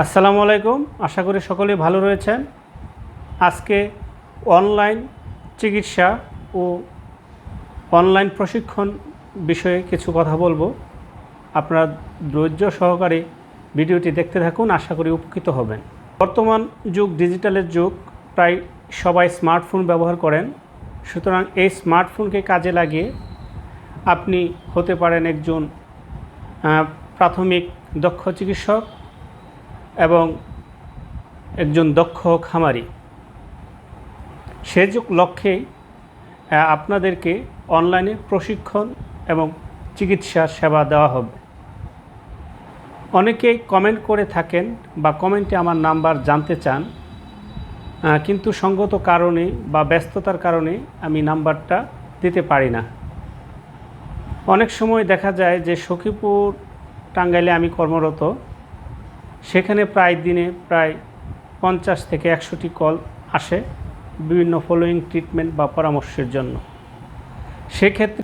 আসসালামু আলাইকুম। আশা করি সকলেই ভালো রয়েছেন। আজকে অনলাইন চিকিৎসা ও অনলাইন প্রশিক্ষণ বিষয়ে কিছু কথা বলব। আপনারা ধৈর্য সহকারে ভিডিওটি দেখতে থাকুন, আশা করি উপকৃত হবেন। বর্তমান যুগ, ডিজিটালের যুগ, প্রায় সবাই স্মার্টফোন ব্যবহার করেন। সুতরাং এই স্মার্টফোনকে কাজে লাগিয়ে আপনি হতে পারেন একজন প্রাথমিক দক্ষ চিকিৎসক। একজন দক্ষ খামারি। সে যুগ লক্ষ্যেই আপনাদেরকে অনলাইনে প্রশিক্ষণ এবং চিকিৎসা সেবা দেওয়া হবে। অনেকেই কমেন্ট করে থাকেন বা কমেন্টে আমার নাম্বার জানতে চান কিন্তু সঙ্গত কারণে বা ব্যস্ততার কারণে আমি নাম্বারটা দিতে পারি না। অনেক সময় দেখা যায় যে সখীপুর টাঙ্গাইলে আমি কর্মরত সেখানে প্রায় দিনে প্রায় পঞ্চাশ থেকে একশোটি কল আসে বিভিন্ন ফলোয়িং ট্রিটমেন্ট বা পরামর্শের জন্য। সেক্ষেত্রে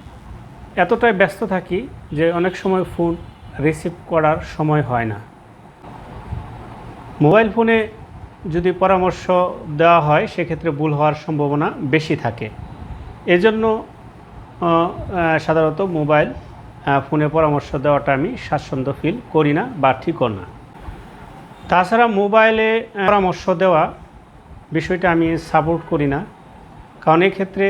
এতটাই ব্যস্ত থাকি যে অনেক সময় ফোন রিসিভ করার সময় হয় না। মোবাইল ফোনে যদি পরামর্শ দেওয়া হয়, সেক্ষেত্রে ভুল হওয়ার সম্ভাবনা বেশি থাকে। এজন্য সাধারণত মোবাইল ফোনে পরামর্শ দেওয়াটা আমি স্বাচ্ছন্দ্য ফিল করি না বা ঠিকও না। তাছাড়া মোবাইলে পরামর্শ দেওয়া বিষয়টা আমি সাপোর্ট করি না। কারণ ক্ষেত্রে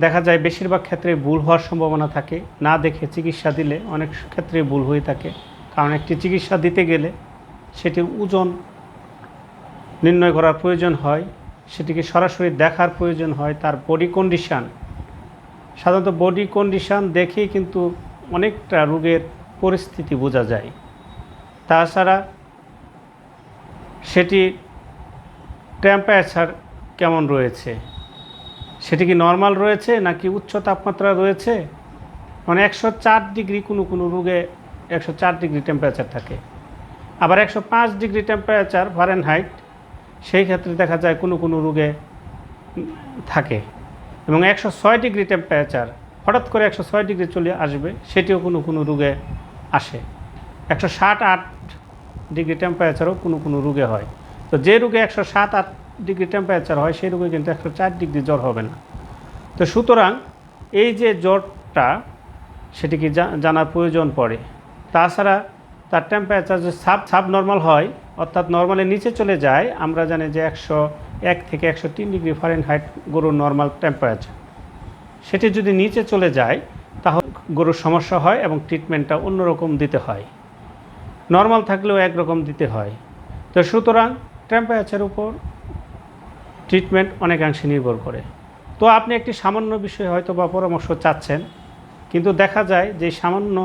দেখা যায় বেশিরভাগ ক্ষেত্রে ভুল হওয়ার সম্ভাবনা থাকে। না দেখে চিকিৎসা দিলে অনেক ক্ষেত্রে ভুল হয়ে থাকে। কারণ একটি চিকিৎসা দিতে গেলে সেটির ওজন নির্ণয় করার প্রয়োজন হয়, সেটিকে সরাসরি দেখার প্রয়োজন হয়, তার বডি কন্ডিশান সাধারণত বডি কন্ডিশান দেখেই কিন্তু অনেকটা রোগের পরিস্থিতি বোঝা যায়। তাছাড়া সেটি টেম্পারেচার কেমন রয়েছে? সেটি কি নর্মাল রয়েছে নাকি উচ্চ তাপমাত্রা রয়েছে? মানে একশো চার ডিগ্রি কোনো কোনো রোগে একশো চার ডিগ্রি টেম্পারেচার থাকে। আবার একশো পাঁচ ডিগ্রি টেম্পারেচার ফারেনহাইট সেই ক্ষেত্রে দেখা যায় কোনো কোনো রোগে থাকে। এবং একশো ছয় ডিগ্রি টেম্পারেচার হঠাৎ করে একশো ছয় ডিগ্রি চলে আসবে, সেটিও কোনো কোনো রোগে আসে। একশো ষাট আট ডিগ্রি টেম্পারেচারও কোনো কোনো রোগে হয়। তো যে রোগে একশো সাত, আট ডিগ্রি টেম্পারেচার হয়, সেই রোগে কিন্তু একশো চার ডিগ্রি জ্বর হবে না। তো সুতরাং এই যে জ্বরটা সেটিকে জানার প্রয়োজন পড়ে। তাছাড়া তার টেম্পারেচার যে সাব সাব নর্মাল হয়, অর্থাৎ নর্মালের নিচে চলে যায়, আমরা জানি যে একশো এক থেকে একশো তিন ডিগ্রি ফারেনহাইট গরুর নর্মাল টেম্পারেচার। সেটি যদি নিচে চলে যায়, তাহলে গরুর সমস্যা হয় এবং ট্রিটমেন্টটা অন্যরকম দিতে হয়। নর্মাল থাকলেও একরকম দিতে হয়। তো সুতরাং টেম্পারেচার উপর ট্রিটমেন্ট অনেকাংশে নির্ভর করে। তো আপনি একটি সামান্য বিষয়ে হয়তো বা পরামর্শ চাচ্ছেন, কিন্তু দেখা যায় যে সামান্য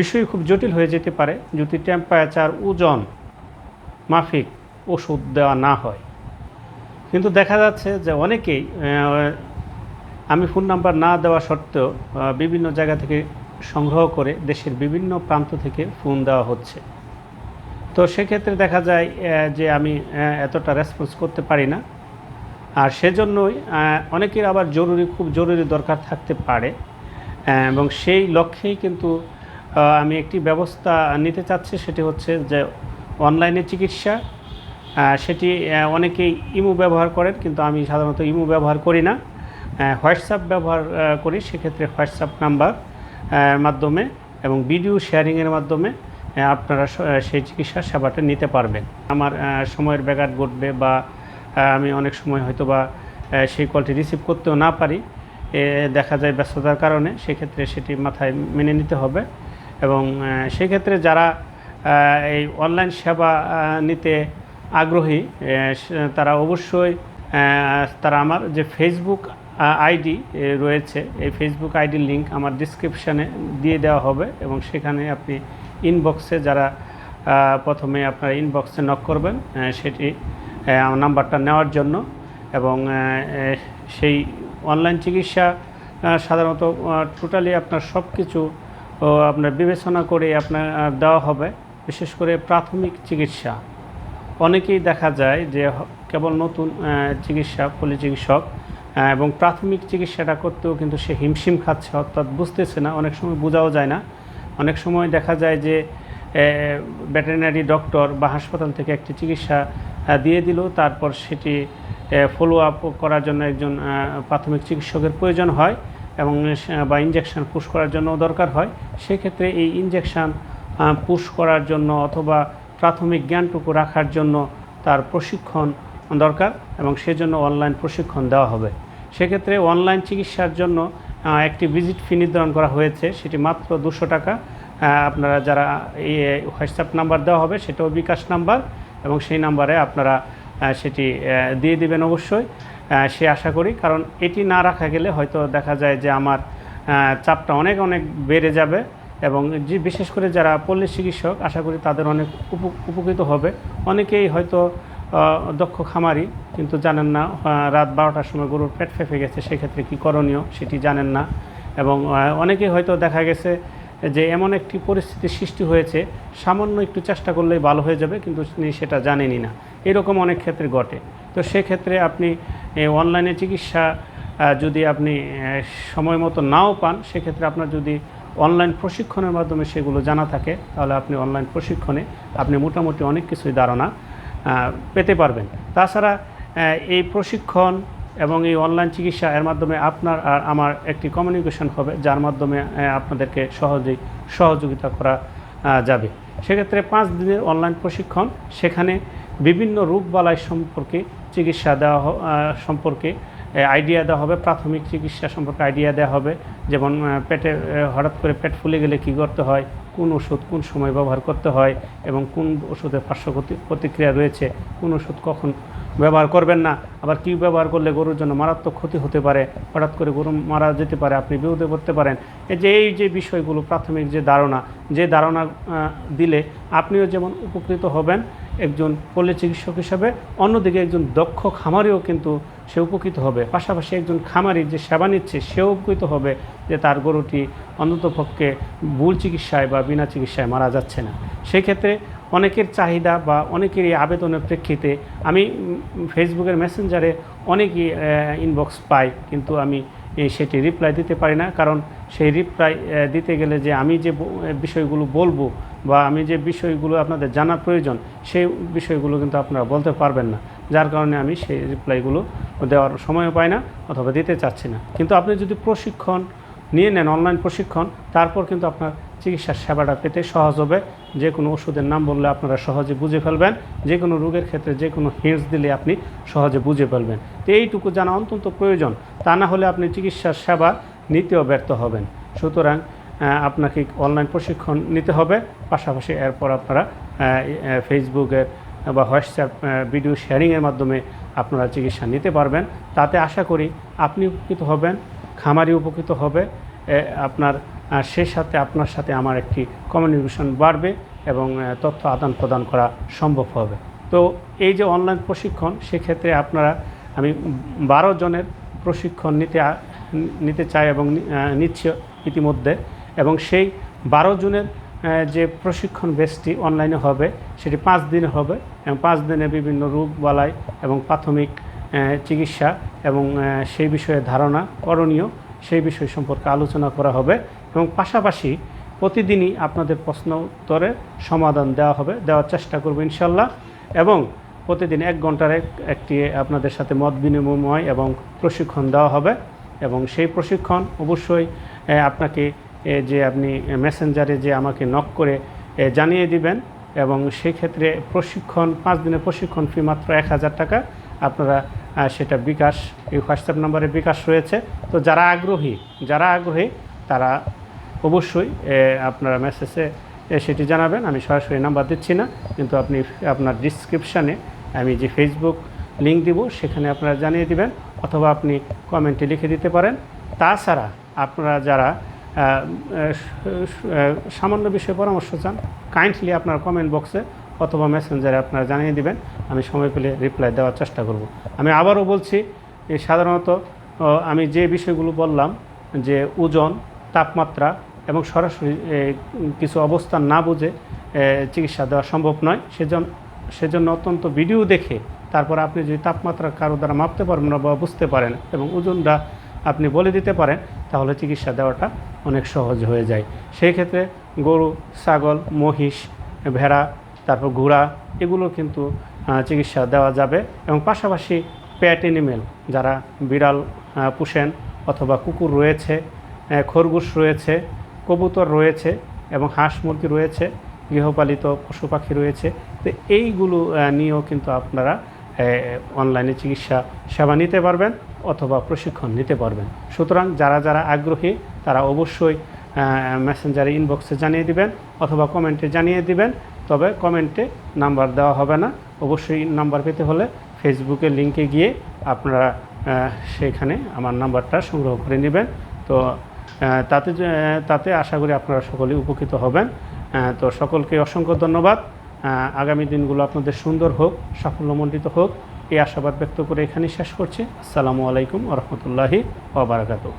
বিষয় খুব জটিল হয়ে যেতে পারে যদি টেম্পারেচার ওজন মাফিক ওষুধ দেওয়া না হয়। কিন্তু দেখা যাচ্ছে যে অনেকেই আমি ফোন নাম্বার না দেওয়া সত্ত্বেও বিভিন্ন জায়গা থেকে সংগ্রহ করে দেশের বিভিন্ন প্রান্ত থেকে ফোন দেওয়া হচ্ছে। তো সেক্ষেত্রে দেখা যায় যে আমি এতটা রেসপন্স করতে পারি না। আর সেজন্যই অনেকের আবার জরুরি, খুব জরুরি দরকার থাকতে পারে। এবং সেই লক্ষ্যেই কিন্তু আমি একটি ব্যবস্থা নিতে চাচ্ছি, সেটি হচ্ছে যে অনলাইনে চিকিৎসা। সেটি অনেকেই ইমো ব্যবহার করেন, কিন্তু আমি সাধারণত ইমো ব্যবহার করি না। হোয়াটসঅ্যাপ ব্যবহার করি, সেক্ষেত্রে হোয়াটসঅ্যাপ নাম্বার মাধ্যমে এবং ভিডিও শেয়ারিংয়ের মাধ্যমে। আপনারা সেই চিকিৎসা সেবাটা নিতে পারবেন। আমার সময়ের ব্যাঘাত ঘটবে বা আমি অনেক সময় হয়তো বা সেই কলটি রিসিভ করতেও না পারি। দেখা যায় ব্যস্ততার কারণে সেক্ষেত্রে সেটি মাথায় মেনে নিতে হবে এবং সেক্ষেত্রে যারা এই অনলাইন সেবা নিতে আগ্রহী তারা অবশ্যই তারা আমার যে ফেসবুক আইডি রয়েছে। এই ফেসবুক আইডির লিংক আমার ডিসক্রিপশানে দিয়ে দেওয়া হবে এবং সেখানে আপনি ইনবক্সে যারা প্রথমে আপনারা ইনবক্সে নক করবেন সেটি নাম্বারটা নেওয়ার জন্য এবং সেই অনলাইন চিকিৎসা সাধারণত টোটালি আপনার সব কিছু আপনার বিবেচনা করে আপনার দেওয়া হবে। বিশেষ করে প্রাথমিক চিকিৎসা। অনেকেই দেখা যায় যে কেবল নতুন চিকিৎসা পলি চিকিৎসক আহ, এবং প্রাথমিক চিকিৎসাটা করতেও কিন্তু সে হিমশিম খাচ্ছে, অর্থাৎ বুঝতেছে না, অনেক সময় বোঝাও যায় না। অনেক সময় দেখা যায় যে ভেটেরিনারি ডক্টর বা হাসপাতাল থেকে একটি চিকিৎসা দিয়ে দিল, তারপর সেটি ফলো আপ করার জন্য একজন প্রাথমিক চিকিৎসকের প্রয়োজন হয় এবং বা ইঞ্জেকশন পুশ করার জন্য দরকার হয়। সেক্ষেত্রে এই ইঞ্জেকশন পুশ করার জন্য অথবা প্রাথমিক জ্ঞানটুকু রাখার জন্য তার প্রশিক্ষণ দরকার এবং সেজন্য অনলাইন প্রশিক্ষণ দেওয়া হবে। সেক্ষেত্রে অনলাইন চিকিৎসার জন্য একটি ভিজিট ফি নির্ধারণ করা হয়েছে। সেটি মাত্র দুশো টাকা। আপনারা যারা হোয়াটসঅ্যাপ নাম্বার দেওয়া হবে, সেটাও বিকাশ নাম্বার এবং সেই নাম্বারে আপনারা সেটি দিয়ে দিবেন অবশ্যই। সে আশা করি, কারণ এটি না রাখা গেলে হয়তো দেখা যায় যে আমার চাপটা অনেক অনেক বেড়ে যাবে এবং যে বিশেষ করে যারা পল্লী চিকিৎসক, আশা করি তাদের অনেক উপ- উপকৃত হবে। অনেকেই হয়তো দক্ষ খামারি কিন্তু জানেন না রাত বারোটার সময় গরুর পেট ফেঁপে গেছে সেক্ষেত্রে কী করণীয় সেটি জানেন না। এবং আহ, অনেকেই হয়তো দেখা গেছে যে এমন একটি পরিস্থিতির সৃষ্টি হয়েছে সামান্য একটু চেষ্টা করলেই ভালো হয়ে যাবে কিন্তু তিনি সেটা জানেনই না। এরকম অনেক ক্ষেত্রে ঘটে। তো সেক্ষেত্রে আপনি অনলাইনে চিকিৎসা যদি আপনি সময় মতো নাও পান সেক্ষেত্রে আপনার যদি অনলাইন প্রশিক্ষণের মাধ্যমে সেগুলো জানা থাকে তাহলে আপনি অনলাইন প্রশিক্ষণে আপনি মোটামুটি অনেক কিছুই ধারণা পেতে পারবেন। তাছাড়া এই প্রশিক্ষণ এবং এই অনলাইন চিকিৎসা এর মাধ্যমে আপনার আর আমার একটি কমিউনিকেশন হবে, যার মাধ্যমে আপনাদেরকে সহজেই সহযোগিতা করা যাবে। সেক্ষেত্রে পাঁচ দিনের অনলাইন প্রশিক্ষণ, সেখানে বিভিন্ন রোগবালাই সম্পর্কে চিকিৎসা দেওয়া সম্পর্কে আইডিয়া দেওয়া হবে, প্রাথমিক চিকিৎসা সম্পর্কে আইডিয়া দেওয়া হবে। যেমন পেটে হঠাৎ করে পেট ফুলে গেলে কী করতে হয়? কোন ওষুধ কোন সময় ব্যবহার করতে হয়? এবং কোন ওষুধের পার্শ্ব প্রতিক্রিয়া রয়েছে? কোন ওষুধ কখন ব্যবহার করবেন না? আবার কী ব্যবহার করলে গরুর জন্য মারাত্মক ক্ষতি হতে পারে? হঠাৎ করে গরু মারা যেতে পারে, আপনি বিপদে পড়তে পারেন। এই যে এই যে বিষয়গুলো, প্রাথমিক যে ধারণা যে ধারণা দিলে আপনিও যেমন উপকৃত হবেন একজন পল্লী চিকিৎসক হিসাবে, অন্যদিকে একজন দক্ষ খামারিও কিন্তু সে উপকৃত হবে। পাশাপাশি একজন খামারি যে সেবা নিচ্ছে, সেও উপকৃত হবে যে তার গরুটি অন্ততপক্ষে ভুল চিকিৎসায় বা বিনা চিকিৎসায় মারা যাচ্ছে না। সেই ক্ষেত্রে অনেকের চাহিদা বা অনেকেরই আবেদনের প্রেক্ষিতে আমি ফেসবুকের মেসেঞ্জারে অনেকই ইনবক্স পাই, কিন্তু আমি সেটি রিপ্লাই দিতে পারি না। কারণ সেই রিপ্লাই দিতে গেলে যে আমি যে বিষয়গুলো বলব বা আমি যে বিষয়গুলো আপনাদের জানা প্রয়োজন, সেই বিষয়গুলো কিন্তু আপনারা বলতে পারবেন না। যার কারণে আমি সেই রিপ্লাইগুলো দেওয়ার সময়ও পাই না অথবা দিতে চাচ্ছি না। কিন্তু আপনি যদি প্রশিক্ষণ নিয়ে নেন, অনলাইন প্রশিক্ষণ, তারপর কিন্তু আপনার চিকিৎসার সেবাটা পেতে সহজ হবে। যে কোনো ওষুধের নাম বললে আপনারা সহজে বুঝে ফেলবেন। যে কোনো রোগের ক্ষেত্রে যে কোনো হিন্টস দিলে আপনি সহজে বুঝে ফেলবেন। তো এইটুকু জানা অত্যন্ত প্রয়োজন। তা না হলে আপনি চিকিৎসার সেবা নিতেও ব্যর্থ হবেন। সুতরাং আপনাকে অনলাইন প্রশিক্ষণ নিতে হবে। পাশাপাশি এরপর আপনারা ফেসবুকের বা হোয়াটসঅ্যাপ ভিডিও শেয়ারিংয়ের মাধ্যমে আপনারা চিকিৎসা নিতে পারবেন। তাতে আশা করি আপনি উপকৃত হবেন, খামারি উপকৃত হবে। আপনার সেই সাথে আপনার সাথে আমার একটি কমিউনিকেশন বাড়বে এবং তথ্য আদান প্রদান করা সম্ভব হবে। তো এই যে অনলাইন প্রশিক্ষণ, সেক্ষেত্রে আপনারা, আমি বারো জনের প্রশিক্ষণ নিতে নিতে চাই এবং নিচ্ছি ইতিমধ্যে। এবং সেই বারো জনের যে প্রশিক্ষণ বেসটি অনলাইনে হবে, সেটি পাঁচ দিন হবে এবং পাঁচ দিনে বিভিন্ন রোগ বালাই এবং প্রাথমিক চিকিৎসা এবং সেই বিষয়ে ধারণা করণীয়, সেই বিষয় সম্পর্কে আলোচনা করা হবে এবং পাশাপাশি প্রতিদিনই আপনাদের প্রশ্ন উত্তরে সমাধান দেওয়া হবে, দেওয়ার চেষ্টা করব ইনশাল্লাহ এবং প্রতিদিন এক ঘণ্টার এক- একটি আপনাদের সাথে মত বিনিময় এবং প্রশিক্ষণ দেওয়া হবে এবং সেই প্রশিক্ষণ অবশ্যই আপনাকে যে আপনি মেসেঞ্জারে যে আমাকে নক করে জানিয়ে দিবেন এবং সেক্ষেত্রে প্রশিক্ষণ, পাঁচ দিনের প্রশিক্ষণ ফি মাত্র এক হাজার টাকা। আপনারা সেটা বিকাশ, এই হোয়াটসঅ্যাপ নাম্বারে বিকাশ রয়েছে। তো যারা আগ্রহী যারা আগ্রহী, তারা অবশ্যই আপনারা মেসেজে সেটি জানাবেন। আমি সরাসরি নাম্বার দিচ্ছি না, কিন্তু আপনি আপনার ডিসক্রিপশানে আমি যে ফেসবুক লিঙ্ক দিব, সেখানে আপনারা জানিয়ে দিবেন, অথবা আপনি কমেন্টে লিখে দিতে পারেন। তাছাড়া আপনারা যারা সামান্য বিষয়ে পরামর্শ চান কাইন্ডলি আপনার কমেন্ট বক্সে অথবা মেসেঞ্জারে আপনারা জানিয়ে দিবেন, আমি সময় পেলে রিপ্লাই দেওয়ার চেষ্টা করব। আমি আবারও বলছি সাধারণত আমি যে বিষয়গুলো বললাম, যে ওজন, তাপমাত্রা এবং সরাসরি কিছু অবস্থান না বুঝে চিকিৎসা দেওয়া সম্ভব নয়। সেজন্য সেজন্য অত্যন্ত ভিডিও দেখে, তারপর আপনি যদি তাপমাত্রা কারও দ্বারা মাপতে পারবেন না বা বুঝতে পারেন এবং ওজনটা আপনি বলে দিতে পারেন, তাহলে চিকিৎসা দেওয়াটা অনেক সহজ হয়ে যায়। সেই ক্ষেত্রে গরু, ছাগল, মহিষ, ভেড়া, তারপর ঘোড়া, এগুলো কিন্তু চিকিৎসা দেওয়া যাবে। এবং পাশাপাশি প্যাট এনিমেল যারা বিড়াল পুষেন অথবা কুকুর রয়েছে খরগোশ রয়েছে, কবুতর রয়েছে এবং হাঁস মুরগি রয়েছে, গৃহপালিত পশু পাখি রয়েছে, তো এইগুলো নিয়েও কিন্তু আপনারা অনলাইনে চিকিৎসা সেবা নিতে পারবেন অথবা প্রশিক্ষণ নিতে পারবেন। সুতরাং যারা যারা আগ্রহী, তারা অবশ্যই মেসেঞ্জারে ইনবক্সে জানিয়ে দিবেন অথবা কমেন্টে জানিয়ে দিবেন। তবে কমেন্টে নাম্বার দেওয়া হবে না। অবশ্যই নাম্বার পেতে হলে ফেসবুকে লিঙ্কে গিয়ে আপনারা সেখানে আমার নাম্বারটা সংগ্রহ করে নেবেন। তো তাতে তাতে আশা করি আপনারা সকলেই উপকৃত হবেন। তো সকলকে অসংখ্য ধন্যবাদ। আগামী দিনগুলো আপনাদের সুন্দর হোক, সাফল্যমণ্ডিত হোক। এই আশাবাদ ব্যক্ত করে এখানে শেষ করছি। আসসালামু আলাইকুম রহমতুল্লাহি ওবরাকাতু